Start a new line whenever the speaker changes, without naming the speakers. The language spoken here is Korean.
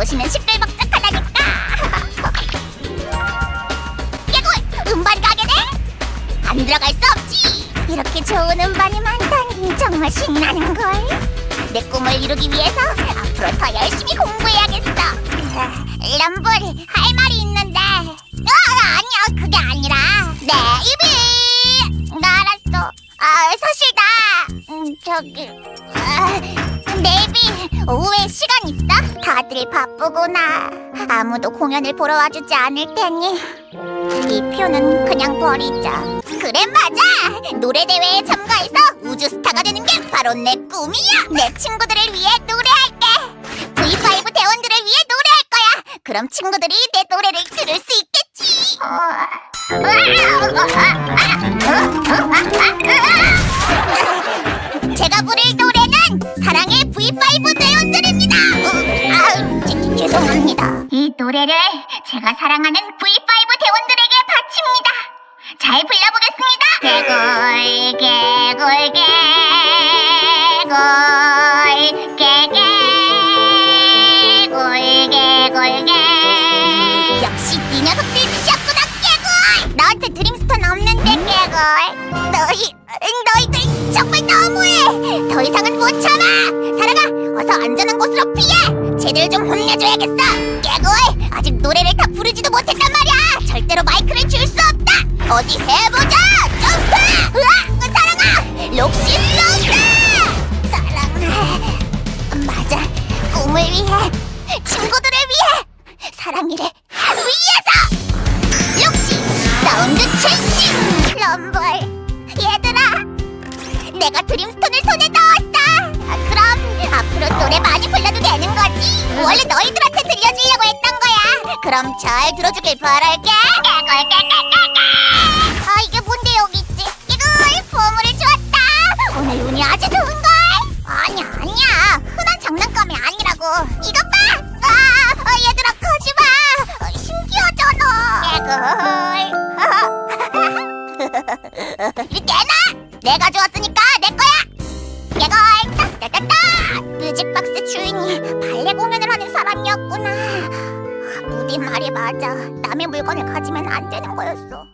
도시는 시끌벅적하다니까. 깨골 음반 가게네? 안 들어갈 수 없지. 이렇게 좋은 음반이 많다니 정말 신나는 걸. 내 꿈을 이루기 위해서 앞으로 더 열심히 공부해야겠어. 럼블 할 말이 있는데. 어, 아니야 그게 아니라 네 이비. 알았어. 아 사실 나 음, 저기 아, 네이비 오후에 시간 있어? 다들 바쁘구나. 아무도 공연을 보러 와주지 않을 테니 이 표는 그냥 버리자. 그래 맞아. 노래 대회에 참가해서 우주 스타가 되는 게 바로 내 꿈이야. 내 친구들을 위해 노래할게. V5 대원들을 위해 노래할 거야. 그럼 친구들이 내 노래를 들을 수 있겠지. 제가 부를 죄송합니다. 이 노래를 제가 사랑하는 V5 대원들에게 바칩니다. 잘 불러보겠습니다. 개굴 개굴 개 쟤들 좀 혼내줘야겠어. 개굴 아직 노래를 다 부르지도 못했단 말이야. 절대로 마이크를 줄 수 없다. 어디 해보자. 점프! 으아 사랑아! 록시 록시! 사랑아 맞아. 꿈을 위해. 친구들을 위해. 사랑이를 위해서. 역시 사운드 체인지 럼블 얘들아. 내가 드림스톤을 손에 넣 그럼 잘 들어주길 바랄게. 아 이게 뭔데 여기 있지? 깨골 보물을 주었다. 오늘 운이 아주 좋은걸. 아니야 아니야. 흔한 장난감이 아니라고. 이것 봐. 아, 아, 얘들아 가지 마. 어, 신기하잖아. 깨골 이리 내놔. 내가 주었으니까 내 거야. 깨골 따따따따. 뮤직박스 주인이 발레 공연을 하는 사람이었구나 무디 말이 맞아. 남의 물건을 가지면 안 되는 거였어